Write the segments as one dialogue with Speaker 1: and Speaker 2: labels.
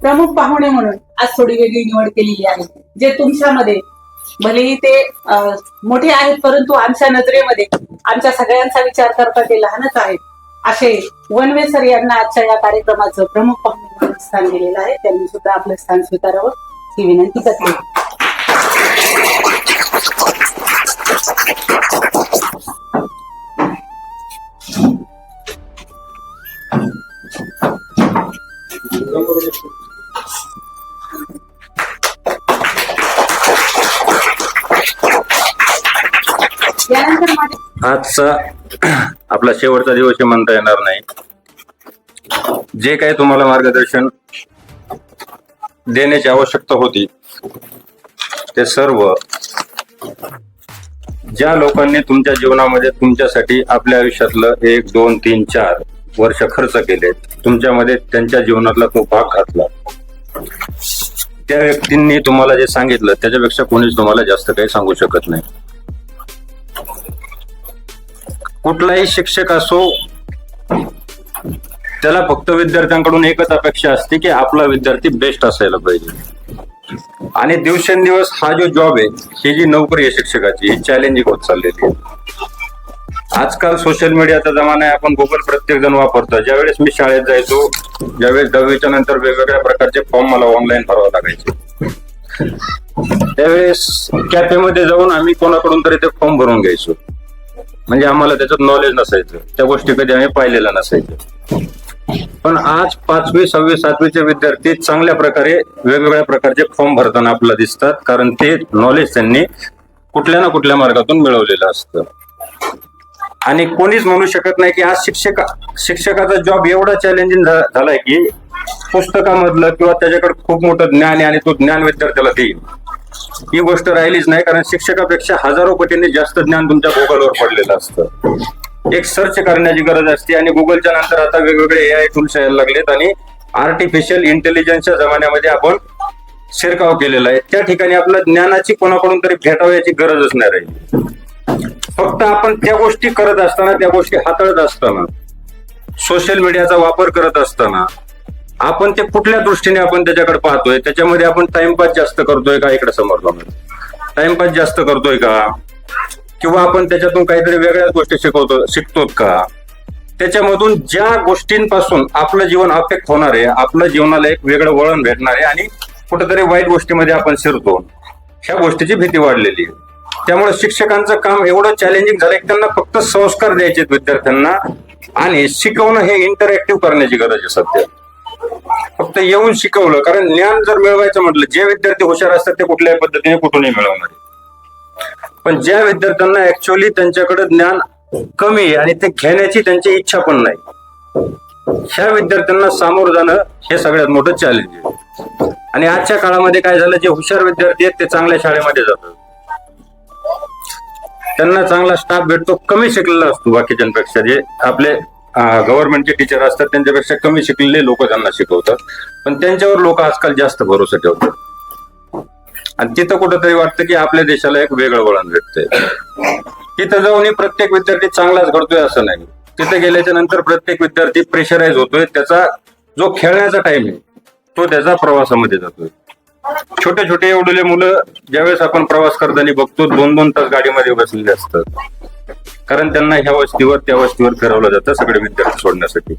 Speaker 1: प्रमुख पाहुणे म्हणून आज थोडी वेगळी निवड केलेली आहे. जे तुमच्यामध्ये भलेही ते मोठे आहेत परंतु आमच्या नजरेमध्ये आमच्या सगळ्यांचा विचार करता ते लहानच आहेत. असे वनवे सर यांना आजच्या या कार्यक्रमाचं प्रमुख पाहुणे म्हणून स्थान दिलेलं आहे. त्यांनी सुद्धा आपलं स्थान स्वीकारावं ही विनंती करते. यानंतर माझे
Speaker 2: आजचा आपला शेवटचा दिवस हे म्हणता येणार नाही. जे काही तुम्हाला मार्गदर्शन देण्याची आवश्यकता होती ते सर्व ज्या लोकांनी तुमच्या जीवनामध्ये तुमच्यासाठी आपल्या आयुष्यातलं एक दोन तीन चार वर्ष खर्च केले. तुमच्यामध्ये त्यांच्या जीवनातला तो भाग घातला. त्या व्यक्तींनी तुम्हाला जे सांगितलं त्याच्यापेक्षा कोणीच तुम्हाला जास्त काही सांगू शकत नाही. कुठलाही शिक्षक असो त्याला फक्त विद्यार्थ्यांकडून एकच अपेक्षा असते की आपला विद्यार्थी बेस्ट असायला पाहिजे. आणि दिवसेंदिवस हा जो जॉब आहे ही जी नोकरी आहे शिक्षकाची ही चॅलेंजिंग होत चाललेली आहे. आजकाल सोशल मीडियाचा जमाना आहे आपण गुगल प्रत्येक जण वापरतो ज्यावेळेस मी शाळेत जायचो ज्यावेळेस दहावीच्या नंतर वेगवेगळ्या प्रकारचे फॉर्म मला ऑनलाईन भरावे लागायचे. त्यावेळेस कॅफेमध्ये जाऊन आम्ही कोणाकडून तरी ते फॉर्म भरून घ्यायचो. म्हणजे आम्हाला त्याच्यात नॉलेज नसायचं. त्या गोष्टी कधी आम्ही पाहिलेल्या नसायचं पण आज पाचवी सहावी सातवीचे विद्यार्थी चांगल्या प्रकारे वेगवेगळ्या प्रकारचे फॉर्म भरताना आपल्याला दिसतात. कारण ते नॉलेज त्यांनी कुठल्या ना कुठल्या मार्गातून मिळवलेलं असतं. आणि कोणीच म्हणू शकत नाही की आज शिक्षक शिक्षकाचा जॉब एवढा चॅलेंजिंग झालाय की पुस्तकामधलं किंवा त्याच्याकडे खूप मोठं ज्ञान आहे आणि तो ज्ञान विद्यार्थ्याला देईल. ही गोष्ट राहिलीच नाही कारण शिक्षकापेक्षा हजारो पटींनी जास्त ज्ञान तुमच्या गुगलवर पडलेलं असतं. एक सर्च करण्याची गरज असते आणि गुगलच्या नंतर आता वेगवेगळे ए आय टूल्स यायला लागलेत आणि आर्टिफिशियल इंटेलिजन्सच्या जमान्यामध्ये आपण शिरकाव केलेला आहे. त्या ठिकाणी आपल्या ज्ञानाची कोणाकडून तरी भेटावयाची गरजच नाही आहे फक्त आपण त्या गोष्टी करत असताना त्या गोष्टी हाताळत असताना सोशल मीडियाचा वापर करत असताना आपण ते कुठल्या दृष्टीने आपण त्याच्याकडे पाहतोय? त्याच्यामध्ये आपण टाइमपास जास्त करतोय का इकडे समोर टाइमपास जास्त करतोय का? किंवा आपण त्याच्यातून काहीतरी वेगळ्याच गोष्टी शिकवतो शिकतो का? त्याच्यामधून ज्या गोष्टींपासून आपलं जीवन अफेक्ट होणार आहे आपलं जीवनाला एक वेगळं वळण भेटणार आहे आणि कुठेतरी वाईट गोष्टीमध्ये आपण शिरतो. ह्या गोष्टीची भीती वाढलेली आहे. त्यामुळे शिक्षकांचं काम एवढं चॅलेंजिंग झालं की त्यांना फक्त संस्कार द्यायचे विद्यार्थ्यांना आणि शिकवणं हे इंटरॅक्टिव्ह करण्याची गरज आहे सध्या. फक्त येऊन शिकवलं कारण ज्ञान जर मिळवायचं म्हटलं जे विद्यार्थी हुशार असतात ते कुठल्याही पद्धतीने कुठूनही मिळवणार पण ज्या विद्यार्थ्यांना ऍक्च्युअली त्यांच्याकडे ज्ञान कमी आहे आणि ते घेण्याची त्यांची इच्छा पण नाही ह्या विद्यार्थ्यांना सामोरं जाणं हे सगळ्यात मोठं चॅलेंज आहे. आणि आजच्या काळामध्ये काय झालं जे हुशार विद्यार्थी आहेत ते चांगल्या शाळेमध्ये जातात. त्यांना चांगला स्टाफ भेटतो कमी शिकलेला असतो बाकीच्यांपेक्षा. जे आपले गव्हर्नमेंटचे टीचर असतात त्यांच्यापेक्षा कमी शिकलेले लोक त्यांना शिकवतात. पण त्यांच्यावर लोक आजकाल जास्त भरोसा ठेवतात. आणि तिथं कुठंतरी वाटतं की आपल्या देशाला एक वेगळं वळण भेटतंय. तिथं जाऊन प्रत्येक विद्यार्थी चांगलाच घडतोय असं नाही. तिथे गेल्याच्यानंतर प्रत्येक विद्यार्थी प्रेशराईज होतोय. त्याचा जो खेळण्याचा टाइम आहे तो त्याचा प्रवासामध्ये जातोय. छोटे छोटे एवढे मुलं ज्यावेळेस आपण प्रवास करताना बघतो दोन दोन तास गाडीमध्ये बसलेले असतात. कारण त्यांना ह्या वस्तीवर त्या वस्तीवर फिरवलं जातं सगळे विद्यार्थी सोडण्यासाठी.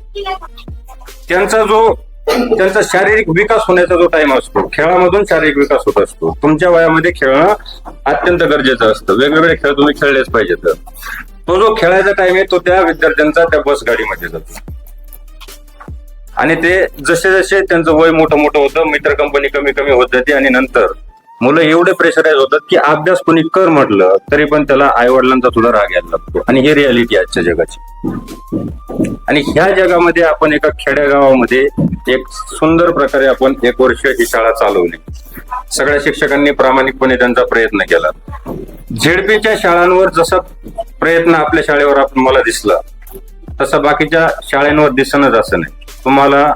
Speaker 2: त्यांचा जो त्यांचा शारीरिक विकास होण्याचा जो टाइम असतो खेळामधून शारीरिक विकास होत असतो. तुमच्या वयामध्ये खेळणं अत्यंत गरजेचं असतं. वेगवेगळे खेळ तुम्ही खेळलेच पाहिजेत. तो जो खेळायचा टाइम आहे तो त्या विद्यार्थ्यांचा त्या बस गाडीमध्ये जातो. आणि ते जसे जसे त्यांचं वय मोठं मोठं होतं मित्र कंपनी कमी कमी होत जाते आणि नंतर मुलं एवढे प्रेशराईज होतात की अभ्यास कोणी कर म्हटलं तरी पण त्याला आई वडिलांचा सुद्धा राग यायला लागतो. आणि ही रियालिटी आजच्या जगाची. आणि ह्या जगामध्ये आपण एका खेड्यागावामध्ये एक सुंदर प्रकारे आपण एक वर्ष ही शाळा चालवली. सगळ्या शिक्षकांनी प्रामाणिकपणे त्यांचा प्रयत्न केला. झेडपीच्या शाळांवर जसा प्रयत्न आपल्या शाळेवर आपण मला दिसला तसा बाकीच्या शाळांवर दिसणच असं नाही. तुम्हाला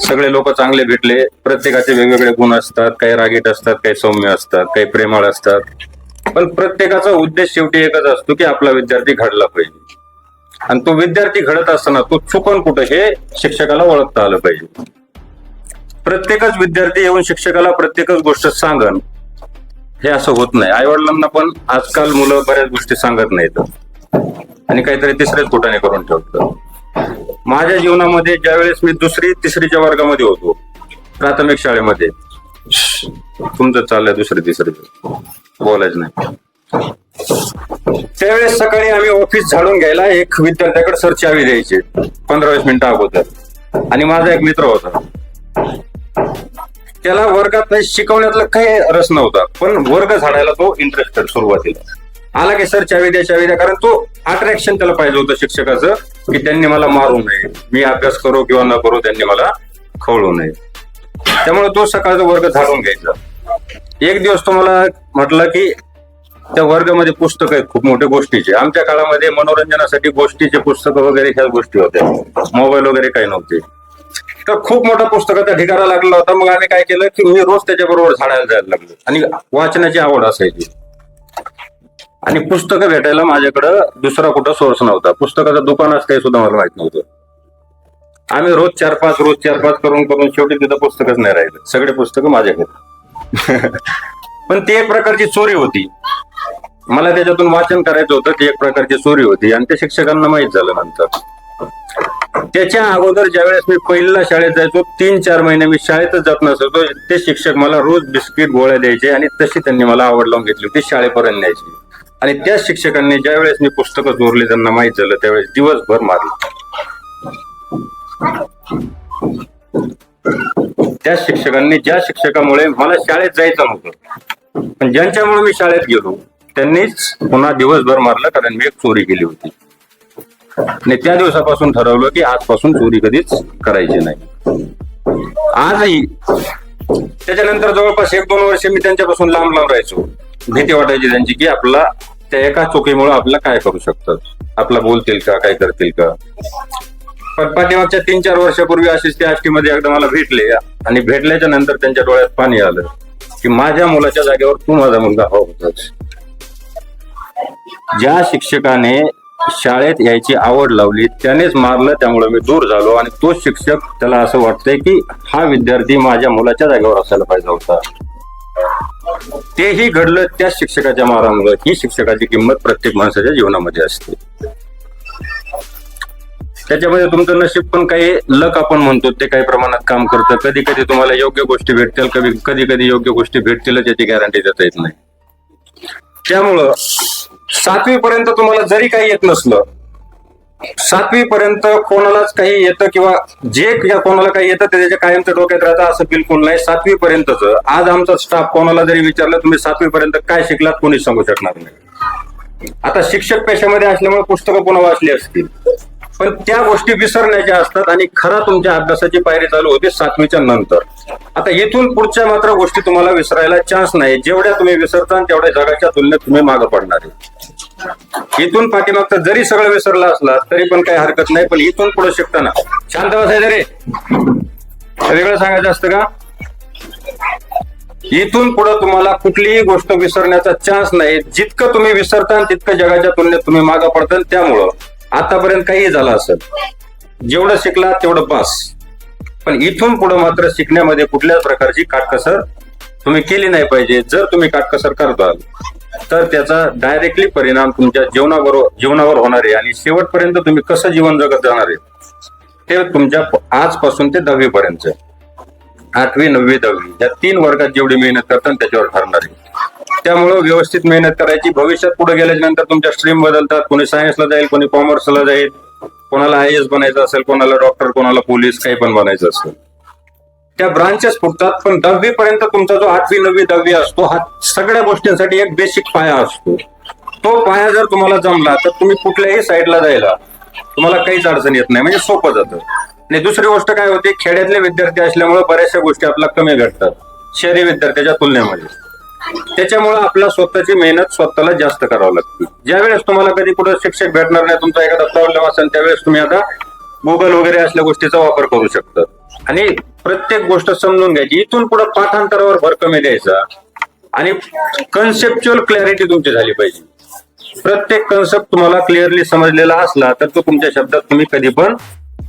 Speaker 2: सगळे लोक चांगले भेटले. प्रत्येकाचे वेगवेगळे गुण असतात काही रागीट असतात काही सौम्य असतात काही प्रेमळ असतात. पण प्रत्येकाचा उद्देश शेवटी एकच असतो की आपला विद्यार्थी घडला पाहिजे. आणि तो विद्यार्थी घडत असताना तो चुकून कुठं हे शिक्षकाला ओळखता आलं पाहिजे. प्रत्येकच विद्यार्थी येऊन शिक्षकाला प्रत्येकच गोष्ट सांगन हे असं होत नाही. आई वडिलांना पण आजकाल मुलं बऱ्याच गोष्टी सांगत नाहीत. आणि काहीतरी तिसरेच कुठाने करून ठेवतात. माझ्या जीवनामध्ये ज्यावेळेस मी दुसरी तिसरीच्या वर्गामध्ये होतो प्राथमिक शाळेमध्ये तुमचं चाललंय दुसरी तिसरी. बोलायचं नाही. त्यावेळेस सकाळी आम्ही ऑफिस झाडून घ्यायला एक विद्यार्थ्याकडे सर चावी द्यायचे पंधरा वीस मिनिटं अगोदर. आणि माझा एक मित्र होता. त्याला वर्गात शिकवण्यातला काही रस नव्हता पण वर्ग झाडायला तो इंटरेस्टेड सुरुवातीला. आला की सर चावी द्या चावी द्या. कारण तो अट्रॅक्शन त्याला पाहिजे होतं शिक्षकाचं. की त्यांनी मला मारू नये. मी अभ्यास करू किंवा न करू त्यांनी मला खवळू नये. त्यामुळे तो सकाळचा वर्ग झाडून घ्यायचा. एक दिवस तो मला म्हटलं की त्या वर्गामध्ये पुस्तक आहेत खूप मोठ्या गोष्टीचे. आमच्या काळामध्ये मनोरंजनासाठी गोष्टीचे पुस्तकं वगैरे ह्या गोष्टी होत्या. मोबाईल वगैरे काही नव्हते. तर खूप मोठा पुस्तकाचा ढिगारा लागला होता. मग आम्ही काय केलं की मी रोज त्याच्याबरोबर झाडायला जायला लागलो. आणि वाचनाची आवड असायची. आणि पुस्तकं भेटायला माझ्याकडं दुसरा कुठं सोर्स नव्हता. पुस्तकाचं दुकान असं काही सुद्धा मला माहीत नव्हतं. आम्ही रोज चार पाच रोज चार पाच करून करून शेवटी तिथं पुस्तकच नाही राहिलं. सगळे पुस्तकं माझ्याकडे. पण ती एक प्रकारची चोरी होती. मला त्याच्यातून वाचन करायचं होतं ती एक प्रकारची चोरी होती. आणि ते शिक्षकांना माहीत झालं नंतर. त्याच्या अगोदर ज्यावेळेस मी पहिल्या शाळेत जायचो तीन चार महिने मी शाळेतच जात नसतो ते शिक्षक मला रोज बिस्किट गोळ्या द्यायचे आणि तशी त्यांनी मला आवड लावून घेतली होती शाळेपर्यंत न्यायची. आणि त्याच शिक्षकांनी ज्यावेळेस मी पुस्तकं चोरली त्यांना माहीत झालं त्यावेळेस दिवसभर मारलं. त्या शिक्षकांनी ज्या शिक्षकामुळे मला शाळेत जायचं नव्हतं पण ज्यांच्यामुळे मी शाळेत गेलो त्यांनीच पुन्हा दिवसभर मारलं कारण मी एक चोरी केली होती. आणि त्या दिवसापासून ठरवलं की आजपासून चोरी कधीच करायची नाही. आजही त्याच्यानंतर जवळपास एक दोन वर्ष मी त्यांच्यापासून लांब लांब राहायचो. भीती वाटायची त्यांची की आपला त्या एका चुकीमुळे आपला काय करू शकतात? आपला बोलतील का काय करतील का? पण पाठीमागच्या तीन चार वर्षापूर्वी अशीच त्या आष्टीमध्ये एकदा मला भेटले आणि भेटल्याच्या नंतर त्यांच्या डोळ्यात पाणी आलं की माझ्या मुलाच्या जागेवर तू माझा मुलगा हवा होतास. ज्या शिक्षकाने शाळेत यायची आवड लावली त्यानेच मारलं त्यामुळे मी दूर झालो आणि तो शिक्षक त्याला असं वाटतंय की हा विद्यार्थी माझ्या मुलाच्या जागेवर असायला पाहिजे होता. तेही घडलं त्या शिक्षकाच्या मारामुळे ही शिक्षकाची किंमत प्रत्येक माणसाच्या जीवनामध्ये असते. त्याच्यामध्ये तुमचं नशीब पण काही लक आपण म्हणतो ते काही प्रमाणात काम करतं. कधी कधी तुम्हाला योग्य गोष्टी भेटतील कधी कधी कधी योग्य गोष्टी भेटतीलच याची गॅरंटी देता येत नाही. त्यामुळं सातवी पर्यंत तुम्हाला जरी काही येत नसलं सातवी पर्यंत कोणालाच काही येतं किंवा जे कोणाला काही येतं ते त्याच्या कायमच्या डोक्यात राहतं असं बिलकुल नाही. सातवी पर्यंतच आज आमचा स्टाफ कोणाला जरी विचारलं तुम्ही सातवी पर्यंत काय शिकलात कोणीच सांगू शकणार नाही. आता शिक्षक पेशामध्ये असल्यामुळे पुस्तकं पुन्हा वाचली असतील. पण त्या गोष्टी विसरण्याच्या असतात आणि खरं तुमच्या अभ्यासाची पायरी चालू होते सातवीच्या नंतर. आता इथून पुढच्या मात्र गोष्टी तुम्हाला विसरायला चान्स नाही. जेवढ्या तुम्ही विसरता तेवढ्या जगाच्या तुलनेत तुम्ही मागं पडणार आहे. इथून पाठीमागचं जरी सगळं विसरला असला तरी पण काही हरकत नाही. पण इथून पुढे शिकताना. शांत बसायचं रे. वेगळं सांगायचं असतं का? इथून पुढे तुम्हाला कुठलीही गोष्ट विसरण्याचा चान्स नाही. जितकं तुम्ही विसरता तितकं जगाच्या तुलनेत तुम्ही मागं पडता त्यामुळं आतापर्यंत काही झालं असेल. जेवढं शिकला तेवढं पास. पण इथून पुढे मात्र शिकण्यामध्ये कुठल्याच प्रकारची काटकसर तुम्ही केली नाही पाहिजे. जर तुम्ही काटकसर करताल तर त्याचा डायरेक्टली परिणाम तुमच्या जीवनावर जीवनावर होणार आहे. आणि शेवटपर्यंत तुम्ही कसं जीवन जगत जाणार आहे ते तुमच्या आजपासून ते दहावीपर्यंत. आठवी नववी दहावी. या तीन वर्गात जेवढी मेहनत करतात त्याच्यावर ठरणार आहे. त्यामुळं व्यवस्थित मेहनत करायची. भविष्यात पुढे गेल्याच्यानंतर तुमच्या स्ट्रीम बदलतात. कोणी सायन्सला जाईल कोणी कॉमर्सला जाईल. कोणाला आय एस बनायचं असेल कोणाला डॉक्टर कोणाला पोलीस काही पण बनायचं असेल. त्या ब्रांचेस फुटतात पण दहावी पर्यंत तुमचा जो आठवी नववी दहावी असतो हा सगळ्या गोष्टींसाठी एक बेसिक पाया असतो. तो पाया जर तुम्हाला जमला तर तुम्ही कुठल्याही साईडला जायला तुम्हाला काहीच अडचण येत नाही. म्हणजे सोपं जातं. आणि दुसरी गोष्ट काय होते खेड्यातले विद्यार्थी असल्यामुळे बऱ्याचशा गोष्टी आपल्या कमी घडतात. शहरी विद्यार्थ्याच्या तुलनेमध्ये. त्याच्यामुळे आपला स्वतःची मेहनत स्वतःला जास्त करावं लागते. ज्यावेळेस तुम्हाला कधी कुठं शिक्षक भेटणार नाही तुमचा एखादा प्रॉब्लेम असेल त्यावेळेस तुम्ही आता गुगल वगैरे असल्या गोष्टीचा वापर करू शकता. आणि प्रत्येक गोष्ट समजून घ्यायची. इथून पुढे पाठांतरावर भर कमी द्यायचा. आणि कन्सेप्च्युअल क्लॅरिटी तुमची झाली पाहिजे. प्रत्येक कन्सेप्ट तुम्हाला क्लिअरली समजलेला असला तर तो तुमच्या शब्दात तुम्ही कधी पण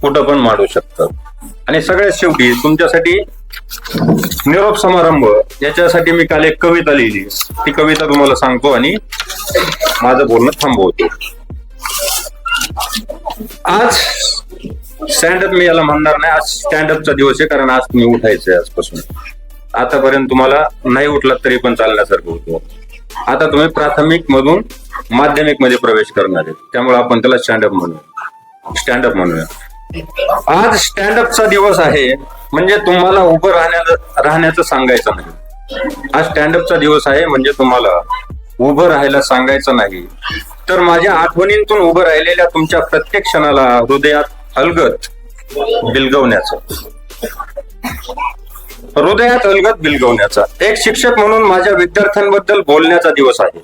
Speaker 2: कुठं पण मांडू शकता. आणि सगळ्यात शेवटी तुमच्यासाठी निरोप समारंभ. याच्यासाठी मी काल एक कविता लिहिली. ती कविता तुम्हाला सांगतो आणि माझं बोलणं थांबवतो. आज स्टँडअप मी याला म्हणणार नाही. आज स्टँडअपचा दिवस आहे कारण आज तुम्ही उठायचंय आजपासून. आतापर्यंत तुम्हाला नाही उठलात तरी पण चालण्यासारखं होतं. आता तुम्ही प्राथमिक मधून माध्यमिकमध्ये प्रवेश करणार आहे त्यामुळे आपण त्याला स्टँडअप म्हणूया. स्टँडअप म्हणूया. आज स्टँडअपचा दिवस आहे म्हणजे तुम्हाला उभं राहण्याचं राहण्याचं सांगायचं नाही. आज स्टँडअपचा दिवस आहे म्हणजे तुम्हाला उभं राहायला सांगायचं नाही. तर माझ्या आठवणींतून उभं राहिलेल्या तुमच्या प्रत्येक क्षणाला हृदयात अलगत बिलगवण्याचं. हृदयात अलगत बिलगवण्याचा. एक शिक्षक म्हणून माझ्या विद्यार्थ्यांबद्दल बोलण्याचा दिवस आहे.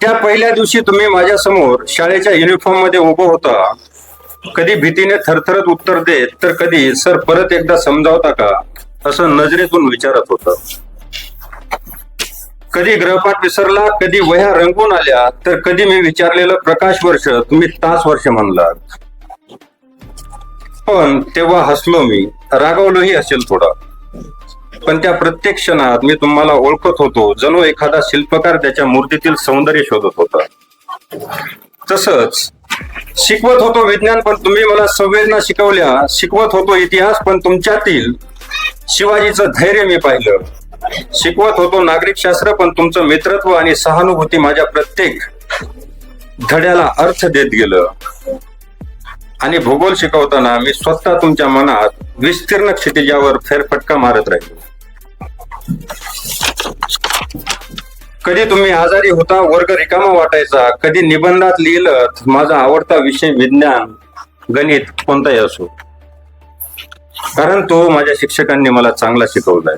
Speaker 2: त्या पहिल्या दिवशी तुम्ही माझ्यासमोर शाळेच्या युनिफॉर्ममध्ये उभं होता. कधी भीतीने थरथरत उत्तर देत तर कधी सर परत एकदा समजावता का? असं नजरेतून विचारत होत. कधी ग्रहपाठ विसरला कधी वह्या रंगून आल्या तर कधी मी विचारलेलं प्रकाश वर्ष तुम्ही तास वर्ष म्हणला पण तेव्हा हसलो मी. रागवलोही असेल थोडा. पण त्या प्रत्येक क्षणात मी तुम्हाला ओळखत होतो. जणू एखादा शिल्पकार त्याच्या मूर्तीतील सौंदर्य शोधत होता. तसंच शिकवत होतो विज्ञान पण तुम्ही मला संवेदना शिकवल्या. शिकवत होतो इतिहास पण तुमच्यातील शिवाजीचं धैर्य मी पाहिलं. शिकवत होतो नागरिक शास्त्र पण तुमचं मित्रत्व आणि सहानुभूती माझ्या प्रत्येक धड्याला अर्थ देत गेलं. आणि भूगोल शिकवताना मी स्वतः तुमच्या मनात विस्तीर्ण क्षितिजावर फेरफटका मारत राहिलो. कधी तुम्ही आजारी होता वर्ग रिकामा वाटायचा कधी निबंधात लिहिलं माझा आवडता विषय विज्ञान गणित कोणताही असो. कारण तो माझ्या शिक्षकांनी मला चांगला शिकवलाय.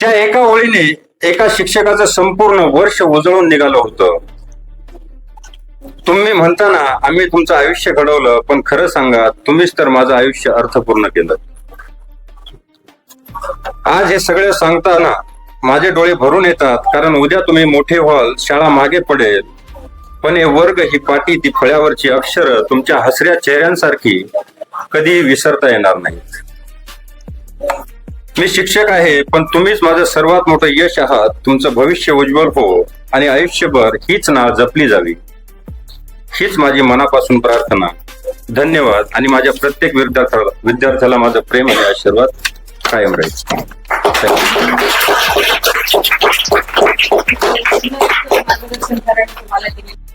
Speaker 2: त्या एका ओळीने एका शिक्षकाचं संपूर्ण वर्ष उजळून निघालं होतं. तुम्ही म्हणताना आम्ही तुमचं आयुष्य घडवलं पण खरं सांगा तुम्हीच तर माझं आयुष्य अर्थपूर्ण केलं. आज हे सगळे सांगताना माझे डोळे भरून येतात कारण उद्या तुम्ही मोठे व्हाल शाळा मागे पडेल. पण हे वर्ग ही पाटी ती फळ्यावरची अक्षर तुमच्या हसऱ्या चेहऱ्यांसारखी कधी विसरता येणार नाहीत. मी शिक्षक आहे पण तुम्हीच माझं सर्वात मोठं यश आहात. तुमचं भविष्य उज्ज्वल हो आणि आयुष्यभर हीच नाळ जपली जावी. हीच माझी मनापासून प्रार्थना. धन्यवाद. आणि माझ्या प्रत्येक विद्यार्थ्याला विद्यार्थ्याला माझं प्रेम आणि आशीर्वाद. कायम राहील
Speaker 1: मार्गदर्शन करायला तुम्हाला दिले